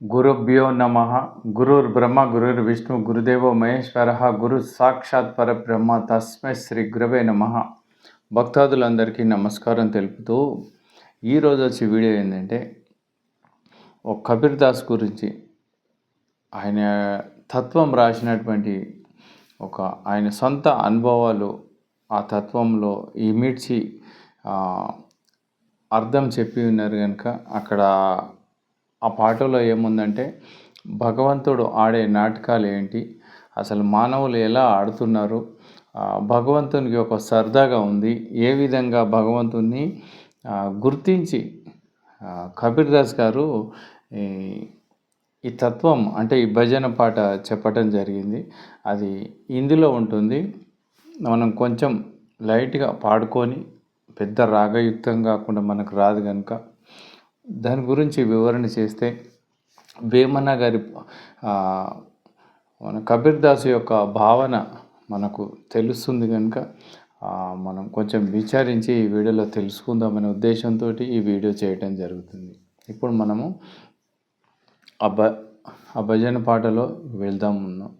గురుభ్యో నమ. గురుర్ బ్రహ్మ గురుర్ విష్ణు గురుదేవో మహేశ్వర. గురు సాక్షాత్ పరబ్రహ్మ తస్మై శ్రీ గురవే నమ. భక్తాదులందరికీ నమస్కారం తెలుపుతూ ఈరోజు వచ్చే వీడియో ఏంటంటే ఒక కబీర్ దాస్ గురించి ఆయన తత్వం రాసినటువంటి ఒక ఆయన సొంత అనుభవాలు ఆ తత్వంలో ఇమిడ్చి ఆ, అర్థం చెప్పి ఉన్నారు కనుక అక్కడ ఆ పాటలో ఏముందంటే భగవంతుడు ఆడే నాటకాలు ఏంటి? అసలు మానవులు ఎలా ఆడుతున్నారు? భగవంతునికి ఒక సరదాగా ఉంది. ఏ విధంగా భగవంతుని గుర్తించి కబీర్ దాస్ గారు ఈ ఈ తత్వం అంటే ఈ భజన పాట చెప్పటం జరిగింది. అది ఇందులో ఉంటుంది. మనం కొంచెం లైట్గా పాడుకొని పెద్ద రాగయుక్తం కాకుండా మనకు రాదు కనుక దాని గురించి వివరణ చేస్తే వేమన్న గారి మన కబీర్ దాస్ యొక్క భావన మనకు తెలుస్తుంది కనుక మనం కొంచెం విచారించి ఈ వీడియోలో తెలుసుకుందామనే ఉద్దేశంతో ఈ వీడియో చేయటం జరుగుతుంది. ఇప్పుడు మనము అబ్బ ఆ భజన పాటలో వెళ్దాం ఉన్నాం.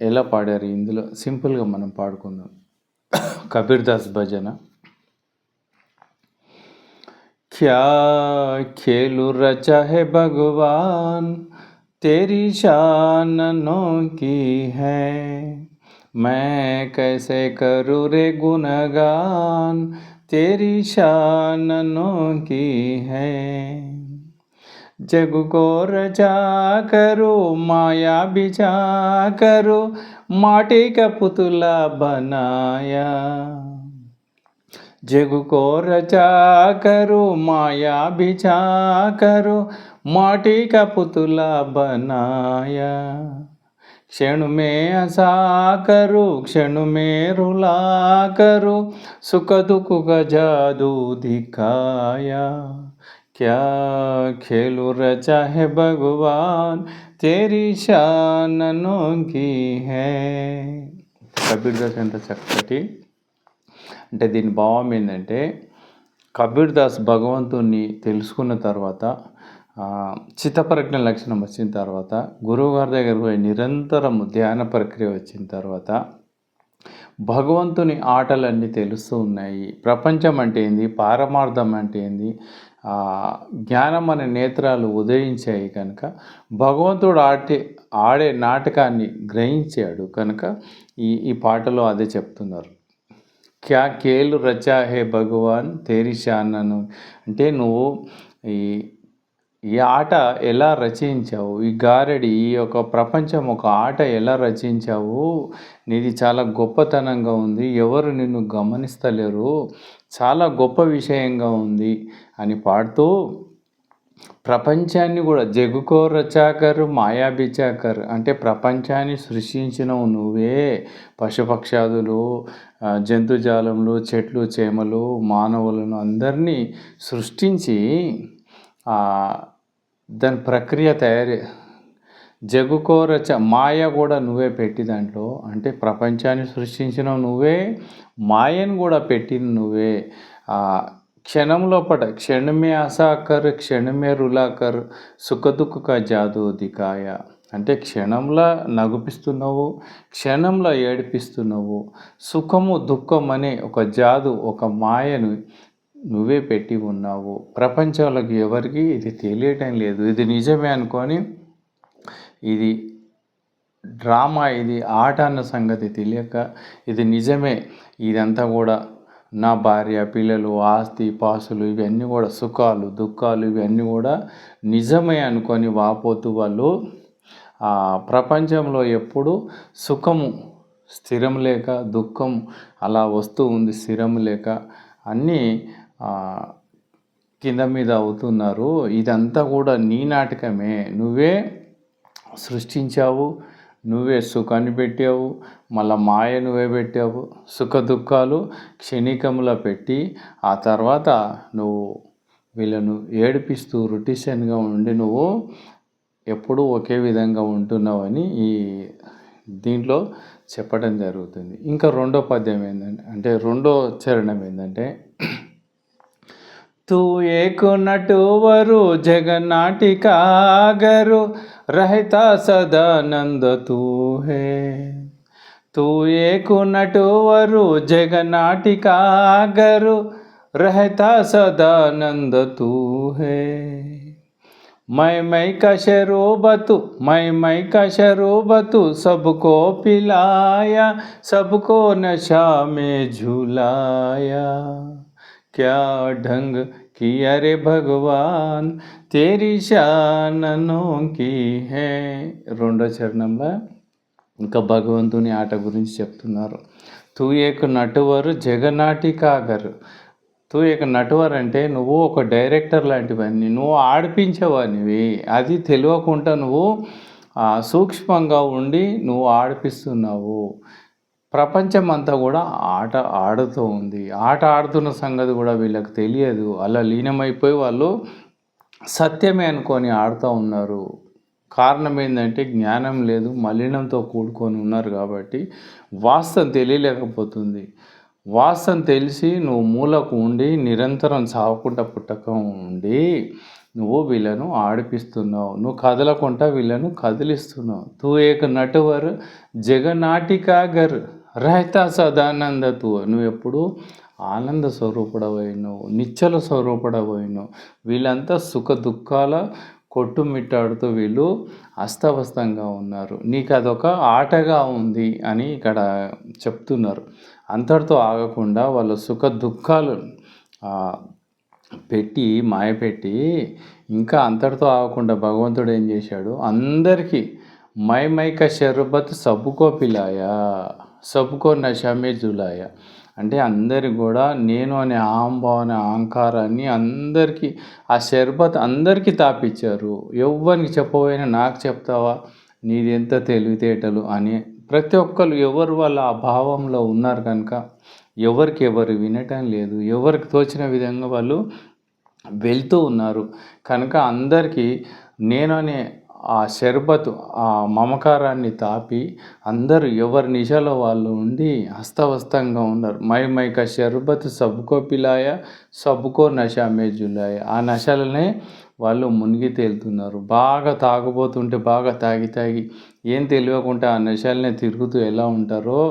ఎలా పాడారు? ఇందులో సింపుల్గా మనం పాడుకుందాం. కబీర్ దాస్ భజన. क्या खेलु रचा है भगवान? तेरी शाननों की है। मैं कैसे करूँ रे गुणगान तेरी शाननों की है। जग को रचा करो, माया बिछा करो, माटी का पुतला बनाया। जग को रचा करो, माया बिछा करो, माटी का पुतला बनाया। क्षण में हंसा करो, क्षण में रुला करो, सुख दुख का जादू दिखाया। क्या खेल रचा है भगवान, तेरी शाननों की है। कबीरदास यांचा चकचटी అంటే దీని భావం ఏంటంటే కబీర్ దాస్ భగవంతుణ్ణి తెలుసుకున్న తర్వాత చిత్తప్రజ్ఞ లక్షణం వచ్చిన తర్వాత గురువు గారి దగ్గరకు పోయి నిరంతరం ధ్యాన ప్రక్రియ వచ్చిన తర్వాత భగవంతుని ఆటలన్నీ తెలుస్తూ ఉన్నాయి. ప్రపంచం అంటే ఏంది? పారమార్థం అంటే ఏంది? జ్ఞానం అనే నేత్రాలు ఉదయించాయి కనుక భగవంతుడు ఆడే ఆడే నాటకాన్ని గ్రహించాడు కనుక ఈ ఈ పాటలో అదే చెప్తున్నారు. క్యా కేలు రచా హే భగవాన్? తేరి శానను. అంటే నువ్వు ఈ ఈ ఆట ఎలా రచించావు? ఈ గారడి ఈ యొక్క ప్రపంచం ఒక ఆట ఎలా రచించావు? నీది చాలా గొప్పతనంగా ఉంది. ఎవరు నిన్ను గమనిస్తలేరు? చాలా గొప్ప విషయంగా ఉంది అని పాడుతూ ప్రపంచాన్ని కూడా జగుకో రచాకరు మాయా అంటే ప్రపంచాన్ని సృష్టించినవు నువ్వే. పశుపక్షాదులు జంతుజాలములు చెట్లు చేమలు మానవులను అందరినీ సృష్టించి దాని ప్రక్రియ తయారీ జగుకోరచ మాయ కూడా నువ్వే పెట్టి దాంట్లో. అంటే ప్రపంచాన్ని సృష్టించిన నువ్వే మాయను కూడా పెట్టిన నువ్వే. క్షణం క్షణంలో పట క్షణమే ఆశాకర్ క్షణమే రులాకర్ సుఖదుఖ జాదు దికాయ అంటే క్షణంలో నగుపిస్తున్నావు క్షణంలో ఏడిపిస్తున్నావు. సుఖము దుఃఖం అనే ఒక జాదు ఒక మాయను నువ్వే పెట్టి ఉన్నావు. ప్రపంచంలోకి ఎవరికి ఇది తెలియటం లేదు. ఇది నిజమే అనుకొని ఇది డ్రామా ఇది ఆట అన్న సంగతి తెలియక ఇది నిజమే. ఇదంతా కూడా నా భార్య పిల్లలు ఆస్తి పాసులు ఇవన్నీ కూడా సుఖాలు దుఃఖాలు ఇవన్నీ కూడా నిజమే అనుకొని వాపోతూ వాళ్ళు ఆ ప్రపంచంలో ఎప్పుడు సుఖము స్థిరం లేక దుఃఖం అలా వస్తూ ఉంది స్థిరం లేక అన్నీ కింద మీద అవుతున్నారు. ఇదంతా కూడా నీ నాటకమే. నువ్వే సృష్టించావు నువ్వే సుఖాన్ని పెట్టావు మళ్ళా మాయ నువ్వే పెట్టావు. సుఖ దుఃఖాలు క్షణికముల పెట్టి ఆ తర్వాత నువ్వు వీళ్ళను ఏడిపిస్తూ రొటీషన్గా ఉండి నువ్వు ఎప్పుడూ ఒకే విధంగా ఉంటున్నావని ఈ దీంట్లో చెప్పడం జరుగుతుంది. ఇంకా రెండో పద్యం ఏంటంటే అంటే రెండో చరణం ఏంటంటే తూ ఏకునటు జగన్నాటి కాగరు रहता सदानंद तू है। तू नटवर जगनाटिकागर रहता सदानंद तू है। मैं मैं का शरोबत मैं मैं का शरोबत सबको पिलाया, सबको नशा में झुलाया। क्या ढंग किया रे भगवान तेरी శాననో की है రెండో చరణంలో ఇంకా భగవంతుని ఆట గురించి చెప్తున్నారు తూ ఏక నటువరు జగనాటికాగరు తూ ఇక నటువర్ అంటే నువ్వు ఒక డైరెక్టర్ లాంటివన్నీ నువ్వు ఆడిపించేవానివి అది తెలియకుండా నువ్వు సూక్ష్మంగా ఉండి నువ్వు ఆడిపిస్తున్నావు ప్రపంచం అంతా కూడా ఆట ఆడుతూ ఉంది. ఆట ఆడుతున్న సంగతి కూడా వీళ్ళకి తెలియదు. అలా లీనమైపోయి వాళ్ళు సత్యమే అనుకొని ఆడుతూ ఉన్నారు. కారణం ఏంటంటే జ్ఞానం లేదు మలినంతో కూడుకొని ఉన్నారు కాబట్టి వాస్తవం తెలియలేకపోతుంది. వాస్తవం తెలిసి నువ్వు మూలకు ఉండి నిరంతరం సావకుండా పుట్టక ఉండి నువ్వు వీళ్ళను ఆడిపిస్తున్నావు. నువ్వు కదలకుండా వీళ్ళను కదిలిస్తున్నావు. తూ ఏక నటువర్ జగనాటికాగర్ రహిత సదానందతు నువ్వు ఎప్పుడు ఆనంద స్వరూపుడవైను నిచ్చల స్వరూపుడవైను వీళ్ళంతా సుఖ దుఃఖాల కొట్టుమిట్టాడుతూ వీళ్ళు అస్తవస్తంగా ఉన్నారు. నీకు అదొక ఆటగా ఉంది అని ఇక్కడ చెప్తున్నారు. అంతటితో ఆగకుండా వాళ్ళ సుఖ దుఃఖాలు పెట్టి మాయపెట్టి ఇంకా అంతటితో ఆగకుండా భగవంతుడు ఏం చేశాడు? అందరికీ మై మైక షర్బత్ సబ్బుకో పిలాయా సబ్కో నషమే జులాయ. అంటే అందరికి కూడా నేను అనే అహంభావన అహంకారాన్ని అందరికీ ఆ షర్బత్ అందరికీ తాపించారు ఎవరికి చెప్పబోయినా నాకు చెప్తావా? నీది ఎంత తెలివితేటలు అని. ప్రతి ఒక్కరు ఎవరు వాళ్ళ ఆ భావంలో ఉన్నారు కనుక ఎవరికి ఎవరు వినటం లేదు. ఎవరికి తోచిన విధంగా వాళ్ళు వెళ్తూ ఉన్నారు. కనుక అందరికీ నేను అనే ఆ షర్బత్ ఆ మమకారాన్ని తాపి అందరూ ఎవరి నిషాలో వాళ్ళు ఉండి హస్తవస్తంగా ఉన్నారు. మై మైక షర్బత్ సబ్బుకో పిలాయ సబ్బుకో నషా మే జులాయ. ఆ నషలనే వాళ్ళు మునిగి తేలుతున్నారు. బాగా తాగబోతుంటే బాగా తాగి తాగి ఏం తెలియకుండా ఆ నషాలనే తిరుగుతూ ఎలా ఉంటారో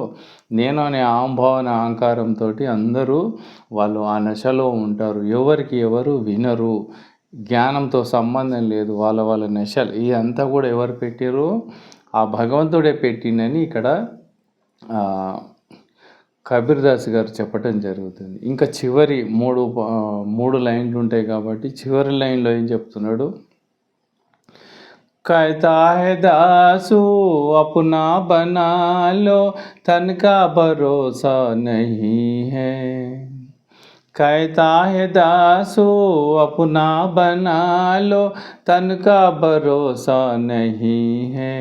నేను అనే ఆంభావన అహంకారంతో అందరూ వాళ్ళు ఆ నశలో ఉంటారు. ఎవరికి ఎవరు వినరు. జ్ఞానంతో సంబంధం లేదు వాళ్ళ వాళ్ళ నశలు ఇదంతా కూడా ఎవరు పెట్టారు ఆ భగవంతుడే పెట్టిందని ఇక్కడ కబీర్ దాస్ గారు చెప్పటం జరుగుతుంది ఇంకా చివరి మూడు మూడు లైన్లు ఉంటాయి కాబట్టి చివరి లైన్లో ఏం చెప్తున్నాడు कहता है दासू अपना बना लो तन का भरोसा नहीं है कहता है दासू अपना बना लो तन का भरोसा नहीं है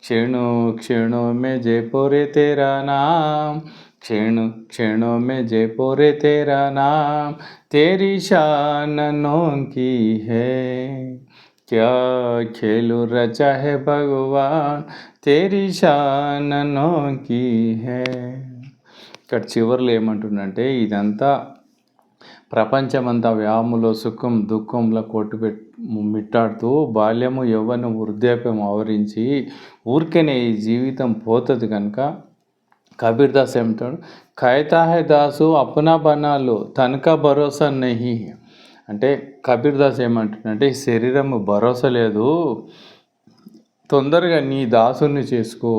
क्षणों क्षणों में जयपुर तेरा नाम क्षण क्षणों में जय पोरे तेरा नाम तेरी शाननों की है क्या खेल रचा है भगवान तेरी शाननों की है ఇక్కడ చివరిలో ఏమంటుందంటే ఇదంతా ప్రపంచమంతా వ్యాములో సుఖం దుఃఖంలో కొట్టుపెట్ మిట్టాడుతూ బాల్యము యవ్వను వృద్ధాప్యం ఆవరించి ఊరికనే ఈ జీవితం పోతుంది కనుక కబీర్ దాస్ ఏమంటాడు ఖైతా హై దాసు అప్నా బనాలు తనఖా భరోసా నహి. అంటే కబీర్ దాస్ ఏమంటున్నాడంటే ఈ శరీరం భరోసా లేదు తొందరగా నీ దాసుని చేసుకో.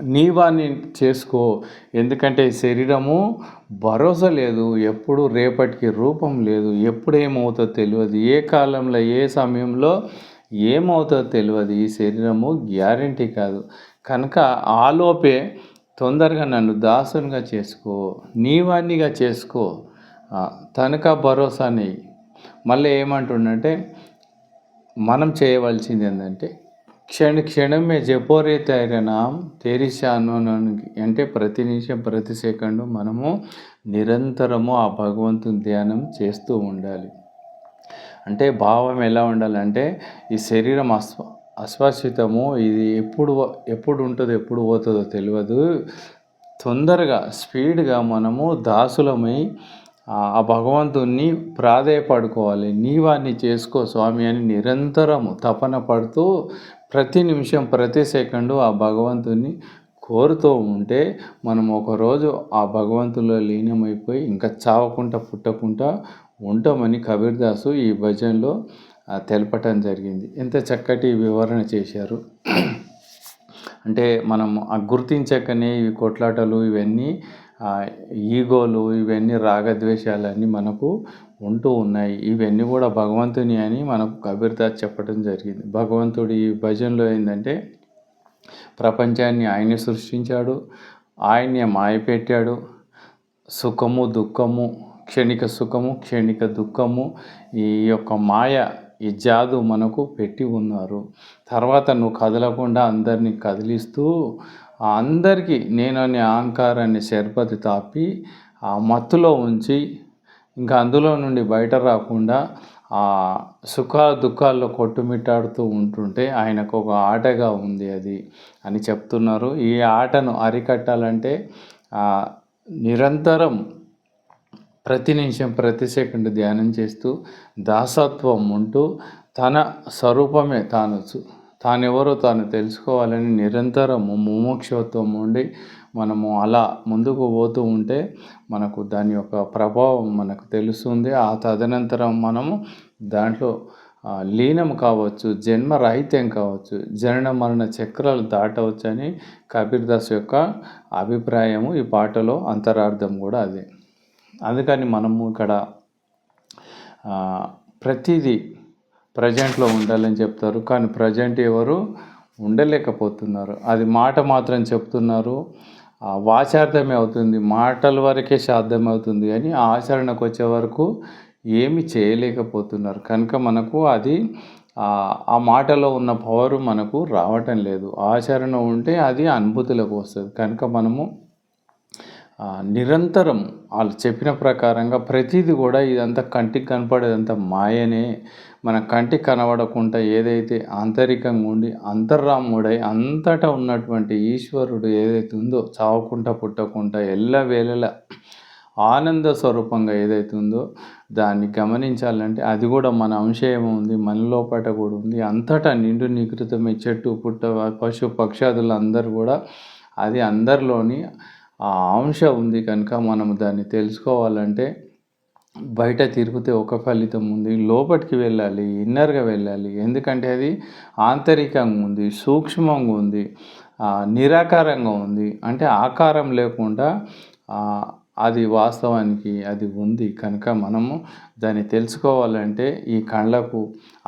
నీ వాణ్ణి చేసుకో. ఎందుకంటే శరీరము భరోసా లేదు. ఎప్పుడు రేపటికి రూపం లేదు. ఎప్పుడు ఏమవుతుందో తెలియదు. ఏ కాలంలో ఏ సమయంలో ఏమవుతుందో తెలియదు. ఈ శరీరము గ్యారంటీ కాదు. కనుక ఆలోపే తొందరగా నన్ను దాసునిగా చేసుకో. నీవాణ్ణిగా చేసుకో. తనక భరోసాని మళ్ళీ ఏమంటుండంటే మనం చేయవలసింది ఏంటంటే క్షణ క్షణమే జపోరే తైరనాం తెరిశాను అంటే ప్రతి నిమిషం ప్రతి సెకండు మనము నిరంతరము ఆ భగవంతుని ధ్యానం చేస్తూ ఉండాలి. అంటే భావం ఎలా ఉండాలంటే ఈ శరీరం అస్వ అశ్వాసితము ఇది ఎప్పుడు ఎప్పుడు ఉంటుందో ఎప్పుడు పోతుందో తెలియదు. తొందరగా స్పీడ్గా మనము దాసులమై ఆ భగవంతుణ్ణి ప్రాధేయపడుకోవాలి. నీవాన్ని చేసుకో స్వామి అని నిరంతరము తపన పడుతూ ప్రతి నిమిషం ప్రతి సెకండు ఆ భగవంతుని కోరుతూ ఉంటే మనం ఒకరోజు ఆ భగవంతులో లీనమైపోయి ఇంకా చావకుండా పుట్టకుండా ఉంటామని కబీర్దాసు ఈ భజనలో తెలపటం జరిగింది. ఎంత చక్కటి వివరణ చేశారు. అంటే మనం గుర్తించకనే ఇవి కొట్లాటలు ఇవన్నీ ఈగోలు ఇవన్నీ రాగద్వేషాలన్నీ మనకు ఉంటూ ఉన్నాయి. ఇవన్నీ కూడా భగవంతుని అని మనకు కబీర్దాస్ చెప్పడం జరిగింది. భగవంతుడు ఈ భజనలో ఏంటంటే ప్రపంచాన్ని ఆయనే సృష్టించాడు ఆయనే మాయ పెట్టాడు సుఖము దుఃఖము క్షణిక సుఖము క్షణిక దుఃఖము ఈ యొక్క మాయ ఈ జాదు మనకు పెట్టి ఉన్నారు. తర్వాత నువ్వు కదలకుండా అందరినీ కదిలిస్తూ అందరికీ నేను అనే అహంకారాన్ని శర్పతి తాపి ఆ మత్తులో ఉంచి ఇంకా అందులో నుండి బయట రాకుండా ఆ సుఖ దుఃఖాల్లో కొట్టుమిట్టాడుతూ ఉంటుంటే ఆయనకు ఒక ఆటగా ఉంది అది అని చెప్తున్నారు. ఈ ఆటను అరికట్టాలంటే నిరంతరం ప్రతి నిమిషం ప్రతి సెకండ్ ధ్యానం చేస్తూ దాసత్వం ఉంటూ తన స్వరూపమే తాను తానెవరో తాను తెలుసుకోవాలని నిరంతరం ముముక్షత్వం ఉండి మనము అలా ముందుకు పోతూ ఉంటే మనకు దాని యొక్క ప్రభావం మనకు తెలుస్తుంది. ఆ తదనంతరం మనము దాంట్లో లీనం కావచ్చు జన్మ రాహిత్యం కావచ్చు జనన మరణ చక్రాలు దాటవచ్చు అని కబీర్ దాస్ యొక్క అభిప్రాయము ఈ పాటలో అంతరార్థం కూడా అదే. అందుకని మనము ఇక్కడ ప్రతిదీ ప్రజెంట్లో ఉండాలని చెప్తారు. కానీ ప్రజెంట్ ఎవరు ఉండలేకపోతున్నారు. అది మాట మాత్రం చెప్తున్నారు. వాచార్థమే అవుతుంది మాటల వరకే సాధ్యం అవుతుంది అని ఆచరణకు వచ్చే వరకు ఏమి చేయలేకపోతున్నారు. కనుక మనకు అది ఆ మాటలో ఉన్న పవరు మనకు రావటం లేదు. ఆచరణ ఉంటే అది అనుభూతులకు వస్తుంది. కనుక మనము నిరంతరం వాళ్ళు చెప్పిన ప్రకారంగా ప్రతిదీ కూడా ఇదంతా కంటికి కనపడేదంతా మాయనే మన కంటికి కనబడకుండా ఏదైతే ఆంతరికంగా ఉండి అంతర్రాముడై అంతటా ఉన్నటువంటి ఈశ్వరుడు ఏదైతే ఉందో చావకుండా పుట్టకుండా ఎల్ల వేళల ఆనంద స్వరూపంగా ఏదైతే ఉందో దాన్ని గమనించాలంటే అది కూడా మన అంశయం ఉంది మన కూడా ఉంది. అంతటా నిండు నికృతమే చెట్టు పుట్ట పశు పక్షాదులు అందరూ కూడా అది అందరిలోని ఆ అంశ ఉంది కనుక మనం దాన్ని తెలుసుకోవాలంటే బయట తిరిగితే ఒక ఫలితం ఉంది లోపలికి వెళ్ళాలి ఇన్నర్గా వెళ్ళాలి. ఎందుకంటే అది ఆంతరికంగా ఉంది సూక్ష్మంగా ఉంది నిరాకారంగా ఉంది. అంటే ఆకారం లేకుండా అది వాస్తవానికి అది ఉంది. కనుక మనము దాన్ని తెలుసుకోవాలంటే ఈ కళ్ళకు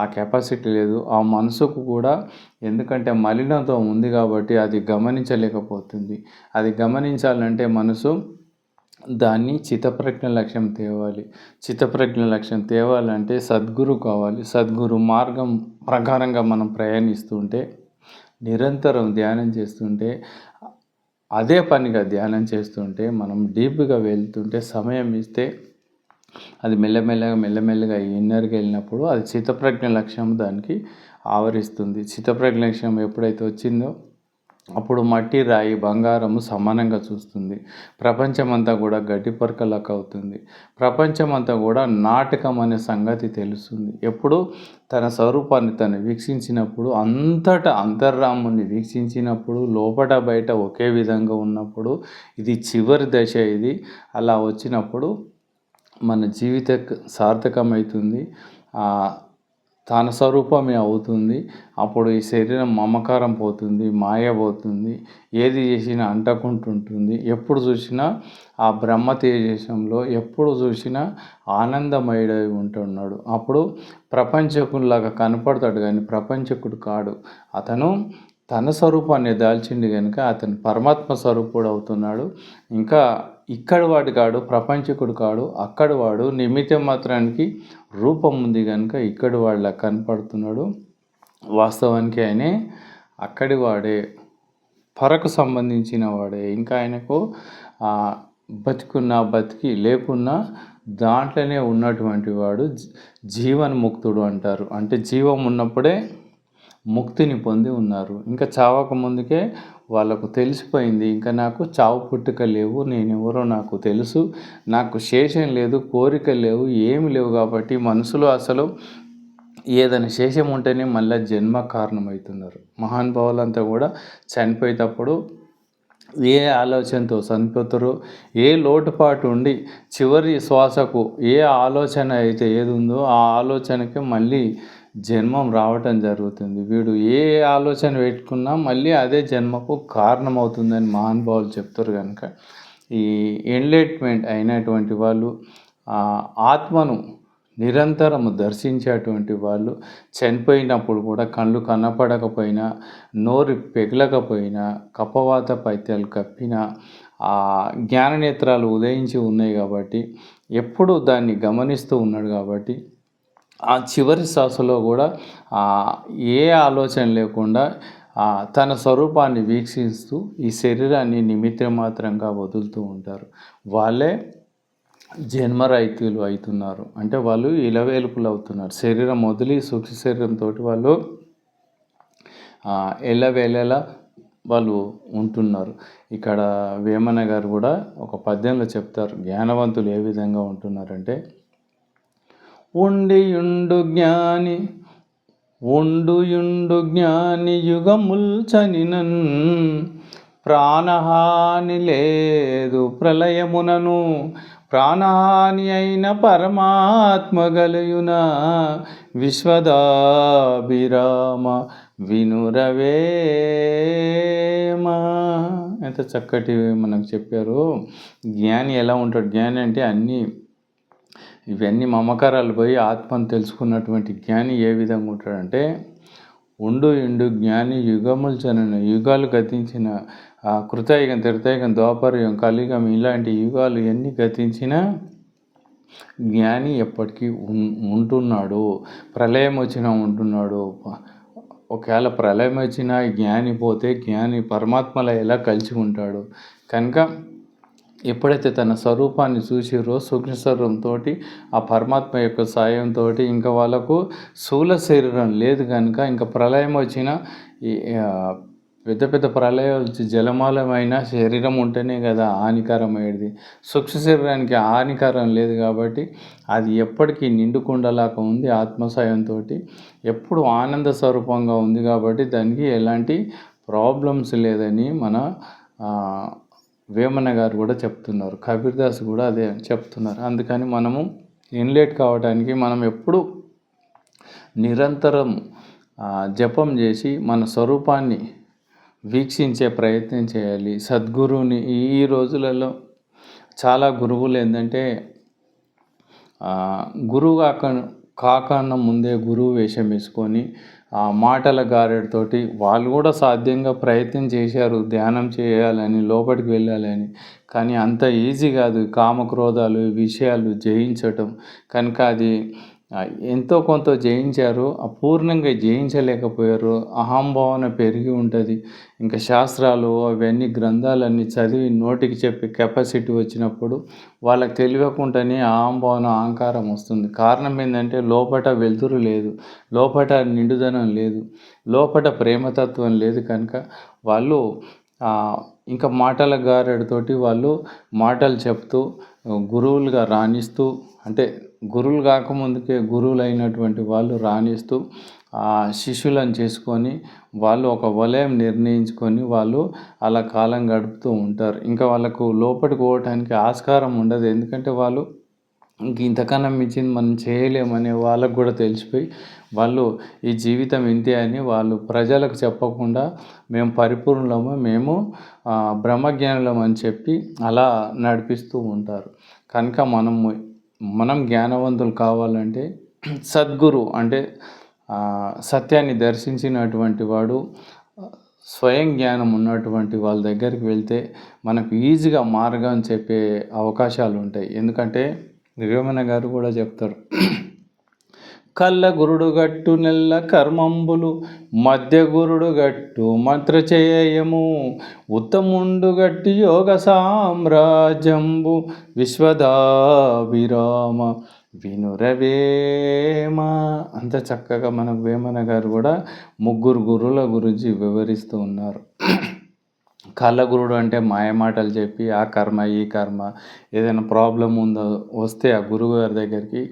ఆ కెపాసిటీ లేదు ఆ మనసుకు కూడా. ఎందుకంటే మలినంతో ఉంది కాబట్టి అది గమనించలేకపోతుంది. అది గమనించాలంటే మనసు దాన్ని చిత్తప్రజ్ఞ లక్ష్యం తేవాలి. చిత్తప్రజ్ఞ లక్ష్యం తేవాలంటే సద్గురు కావాలి. సద్గురు మార్గం ప్రకారంగా మనం ప్రయాణిస్తుంటే నిరంతరం ధ్యానం చేస్తుంటే అదే పనిగా ధ్యానం చేస్తుంటే మనం డీప్గా వెళ్తుంటే సమయం ఇస్తే అది మెల్లమెల్లగా మెల్లమెల్లగా ఇన్నర్కి వెళ్ళినప్పుడు అది చిత్తప్రజ్ఞ లక్ష్యం దానికి ఆవరిస్తుంది. చిత్తప్రజ్ఞ లక్ష్యం ఎప్పుడైతే వచ్చిందో అప్పుడు మట్టి రాయి బంగారము సమానంగా చూస్తుంది. ప్రపంచమంతా కూడా గడ్డి పరకలకు అవుతుంది. ప్రపంచమంతా కూడా నాటకం అనే సంగతి తెలుస్తుంది. ఎప్పుడు? తన స్వరూపాన్ని తను వీక్షించినప్పుడు అంతటా అంతర్రాముని వీక్షించినప్పుడు లోపల బయట ఒకే విధంగా ఉన్నప్పుడు ఇది చివరి దశ ఇది. అలా వచ్చినప్పుడు మన జీవిత సార్థకమవుతుంది. తన స్వరూపమే అవుతుంది. అప్పుడు ఈ శరీరం మమకారం పోతుంది మాయ పోతుంది. ఏది చేసినా అంటకుంటుంటుంది. ఎప్పుడు చూసినా ఆ బ్రహ్మ తేజేశంలో ఎప్పుడు చూసినా ఆనందమయుడై ఉంటున్నాడు. అప్పుడు ప్రపంచకునిలాగా కనపడతాడు కానీ ప్రపంచకుడు కాడు. అతను తన స్వరూపాన్ని దాల్చింది కనుక అతను పరమాత్మ స్వరూపుడు అవుతున్నాడు. ఇంకా ఇక్కడ వాడు కాడు ప్రపంచకుడు కాడు అక్కడ వాడు నిమిత్తం మాత్రానికి రూపం ఉంది కనుక ఇక్కడి వాళ్ళ కనపడుతున్నాడు. వాస్తవానికి ఆయనే అక్కడి వాడే పరకు సంబంధించిన వాడే. ఇంకా ఆయనకు బతికున్నా బతికి లేకున్నా దాంట్లోనే ఉన్నటువంటి వాడు జీవన్ముక్తుడు అంటారు. అంటే జీవం ఉన్నప్పుడే ముక్తిని పొంది ఉన్నారు. ఇంకా చావక ముందుకే వాళ్ళకు తెలిసిపోయింది. ఇంకా నాకు చావు పుట్టుక లేవు నేను ఎవరో నాకు తెలుసు. నాకు శేషం లేదు కోరిక లేవు ఏమి లేవు కాబట్టి మనసులో అసలు ఏదైనా శేషం ఉంటేనే మళ్ళీ జన్మ కారణమవుతున్నారు. మహానుభావులంతా కూడా చనిపోయేటప్పుడు ఏ ఆలోచనతో చనిపోతారో ఏ లోటుపాటు ఉండి చివరి శ్వాసకు ఏ ఆలోచన అయితే ఏది ఉందో ఆ ఆలోచనకి మళ్ళీ జన్మం రావటం జరుగుతుంది. వీడు ఏ ఆలోచన పెట్టుకున్నా మళ్ళీ అదే జన్మకు కారణమవుతుందని మహానుభావులు చెప్తారు కనుక ఈ ఎన్లైట్మెంట్ అయినటువంటి వాళ్ళు ఆత్మను నిరంతరము దర్శించేటువంటి వాళ్ళు చనిపోయినప్పుడు కూడా కళ్ళు కనపడకపోయినా నోరు పెగలకపోయినా కపవాత పైత్యాలు కప్పినా ఆ జ్ఞాననేత్రాలు ఉదయించి ఉన్నాయి కాబట్టి ఎప్పుడూ దాన్ని గమనిస్తూ ఉన్నాడు కాబట్టి ఆ చివరి శ్వాసలో కూడా ఏ ఆలోచన లేకుండా తన స్వరూపాన్ని వీక్షిస్తూ ఈ శరీరాన్ని నిమిత్త మాత్రంగా వదులుతూ ఉంటారు. వాళ్ళే జన్మరైతులు అవుతున్నారు. అంటే వాళ్ళు ఇలవేలుపులు అవుతున్నారు. శరీరం వదిలి సూక్ష్మ శరీరంతో వాళ్ళు ఎల్లవేళలా వాళ్ళు ఉంటున్నారు. ఇక్కడ వేమన గారు కూడా ఒక పద్యంలో చెప్తారు. జ్ఞానవంతులు ఏ విధంగా ఉంటున్నారంటే ఉండియుండు జ్ఞాని ఉండుయుండు జ్ఞాని యుగముల్చనినన్ ప్రాణహాని లేదు ప్రళయమునను ప్రాణహాని అయిన పరమాత్మ గలయున. విశ్వదాభిరామ వినురవేమా. ఎంత చక్కటి మనకు చెప్పారు. జ్ఞాని ఎలా ఉంటాడు? జ్ఞాని అంటే అన్నీ ఇవన్నీ మమకారాలు పోయి ఆత్మను తెలుసుకున్నటువంటి జ్ఞాని ఏ విధంగా ఉంటాడంటే ఉండు ఇండు జ్ఞాని యుగములు చనను యుగాలు గతించిన కృతయుగం త్రితయుగం ద్వాపరయుగం కలియుగం ఇలాంటి యుగాలు ఎన్ని గతించినా జ్ఞాని ఎప్పటికీ ఉంటున్నాడు. ప్రళయం వచ్చినా ఉంటున్నాడు. ఒకవేళ ప్రళయం వచ్చినా జ్ఞాని పోతే జ్ఞాని పరమాత్మలో ఎలా కలిసి ఉంటాడు? కనుక ఎప్పుడైతే తన స్వరూపాన్ని చూసిరో సూక్ష్మ స్వరూపంతో ఆ పరమాత్మ యొక్క సాయంతో ఇంకా వాళ్ళకు స్థూల శరీరం లేదు కనుక ఇంకా ప్రళయం వచ్చిన పెద్ద పెద్ద ప్రళయాలు వచ్చి జలమాలమైన శరీరం ఉంటేనే కదా హానికరమయ్యేది. సూక్ష్మ శరీరానికి హానికరం లేదు కాబట్టి అది ఎప్పటికీ నిండుకుండలాగా ఉంది ఆత్మసాయంతో ఎప్పుడు ఆనంద స్వరూపంగా ఉంది కాబట్టి దానికి ఎలాంటి ప్రాబ్లమ్స్ లేదని మన వేమన గారు కూడా చెప్తున్నారు. కబీర్దాస్ కూడా అదే చెప్తున్నారు. అందుకని మనము ఇన్లేట్ కావడానికి మనం ఎప్పుడు నిరంతరం జపం చేసి మన స్వరూపాన్ని వీక్షించే ప్రయత్నం చేయాలి. సద్గురువుని ఈ రోజులలో చాలా గురువులు ఏంటంటే గురువు కాక కాకన్నా ముందే గురువు వేషం వేసుకొని మాటల గారెడితోటి వాళ్ళు కూడా సాధ్యంగా ప్రయత్నం చేశారు ధ్యానం చేయాలని లోపలికి వెళ్ళాలని. కానీ అంత ఈజీ కాదు. కామక్రోధాలు విషయాలు జయించటం. కనుక అది ఎంతో కొంత జయించారు అపూర్ణంగా జయించలేకపోయారు అహంభావన పెరిగి ఉంటుంది. ఇంకా శాస్త్రాలు అవన్నీ గ్రంథాలన్నీ చదివి నోటికి చెప్పే కెపాసిటీ వచ్చినప్పుడు వాళ్ళకి తెలియకుండానే అహంభావన అహంకారం వస్తుంది. కారణం ఏంటంటే లోపట వెలుతురు లేదు లోపట నిండుదనం లేదు లోపట ప్రేమతత్వం లేదు కనుక వాళ్ళు ఇంకా మాటల గారెడితోటి వాళ్ళు మాటలు చెప్తూ గురువులుగా రాణిస్తూ అంటే గురువులు కాకముందుకే గురువులు అయినటువంటి వాళ్ళు రాణిస్తూ శిష్యులను చేసుకొని వాళ్ళు ఒక వలయం నిర్ణయించుకొని వాళ్ళు అలా కాలం గడుపుతూ ఉంటారు. ఇంకా వాళ్ళకు లోపలికి పోవటానికి ఆస్కారం ఉండదు. ఎందుకంటే వాళ్ళు ఇంక ఇంతకన్నా మించింది మనం చేయలేమని వాళ్ళకు కూడా తెలిసిపోయి వాళ్ళు ఈ జీవితం ఇంతే అని వాళ్ళు ప్రజలకు చెప్పకుండా మేము పరిపూర్ణము మేము బ్రహ్మజ్ఞానులం అని చెప్పి అలా నడిపిస్తూ ఉంటారు. కనుక మనము మనం జ్ఞానవంతులు కావాలంటే సద్గురు అంటే సత్యాన్ని దర్శించినటువంటి వాడు స్వయం జ్ఞానం ఉన్నటువంటి వాళ్ళ దగ్గరికి వెళ్తే మనకు ఈజీగా మార్గం చెప్పే అవకాశాలు ఉంటాయి. ఎందుకంటే వేమన గారు కూడా చెప్తారు. కళ్ళ గురుడు గట్టు నెల్ల కర్మంబులు మధ్య గురుడు గట్టు మంత్రచేయము ఉత్తముండు గట్టి యోగ సామ్రాజ్యంబు విశ్వదాభిరామ వినురవేమ. అంత చక్కగా మన వేమన గారు కూడా ముగ్గురు గురుల గురించి వివరిస్తూ ఉన్నారు. కళ్ళగురుడు అంటే మాయమాటలు చెప్పి ఆ కర్మ ఈ కర్మ ఏదైనా ప్రాబ్లం ఉందో వస్తే ఆ గురువు గారి దగ్గరికి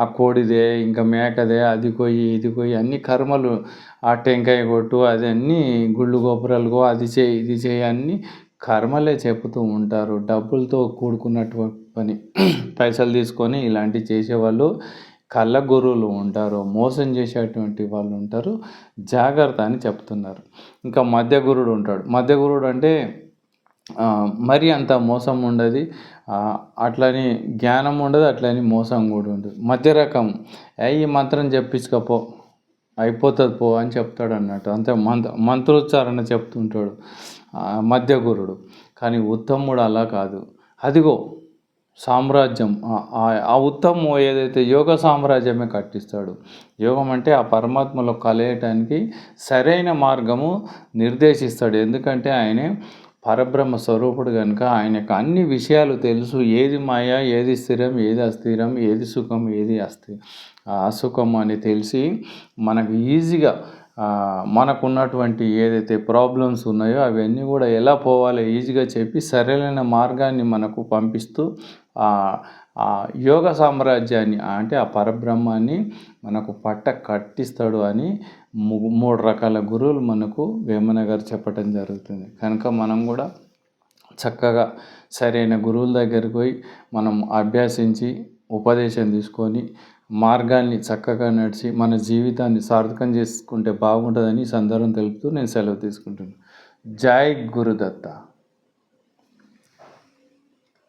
ఆ కోడిదే ఇంకా మేకదే అది కొయ్యి ఇది కొయ్యి అన్ని కర్మలు ఆ టెంకాయ కొట్టు అది అన్నీ గుళ్ళు గోపురాలుగో అది చేయి ఇది చేయి అన్ని కర్మలే చెప్తూ ఉంటారు. డబ్బులతో కూడుకున్నటువంటి పని. పైసలు తీసుకొని ఇలాంటివి చేసేవాళ్ళు కళ్ళ గురువులు ఉంటారు మోసం చేసేటువంటి వాళ్ళు ఉంటారు జాగ్రత్త అని చెప్తున్నారు. ఇంకా మధ్య గురుడు ఉంటాడు. మధ్య గురుడు అంటే మరి అంత మోసం ఉండదు. అట్లని జ్ఞానం ఉండదు అట్లని మోసం కూడా ఉండదు. మధ్య రకం ఈ మంత్రం చెప్పించుకపో అయిపోతుంది పో అని చెప్తాడు అన్నట్టు. అంతే మంత్ర మంత్రోచ్చారణ చెప్తుంటాడు మధ్య గురుడు కానీ ఉత్తముడు అలా కాదు. అదిగో సామ్రాజ్యం ఆ ఉత్తమం ఏదైతే యోగ సామ్రాజ్యమే కట్టిస్తాడు యోగం అంటే ఆ పరమాత్మలో కలయటానికి సరైన మార్గము నిర్దేశిస్తాడు. ఎందుకంటే ఆయనే పరబ్రహ్మ స్వరూపుడు కనుక ఆయనకు అన్ని విషయాలు తెలుసు. ఏది మాయ ఏది స్థిరం ఏది అస్థిరం ఏది సుఖం ఏది అస్థి అసుఖం అని తెలిసి మనకు ఈజీగా మనకున్నటువంటి ఏదైతే ప్రాబ్లమ్స్ ఉన్నాయో అవన్నీ కూడా ఎలా పోవాలో ఈజీగా చెప్పి సరైన మార్గాన్ని మనకు పంపిస్తూ యోగ సామ్రాజ్యాన్ని అంటే ఆ పరబ్రహ్మాన్ని మనకు పట్ట కట్టిస్తాడు అని మూడు రకాల గురువులు మనకు వేమన గారు చెప్పటం జరుగుతుంది. కనుక మనం కూడా చక్కగా సరైన గురువుల దగ్గరికి పోయి మనం అభ్యాసించి ఉపదేశం తీసుకొని మార్గాన్ని చక్కగా నడిచి మన జీవితాన్ని సార్థకం చేసుకుంటే బాగుంటుందని సందర్భం తెలుపుతూ నేను సెలవు తీసుకుంటున్నాను. జై గురుదత్త.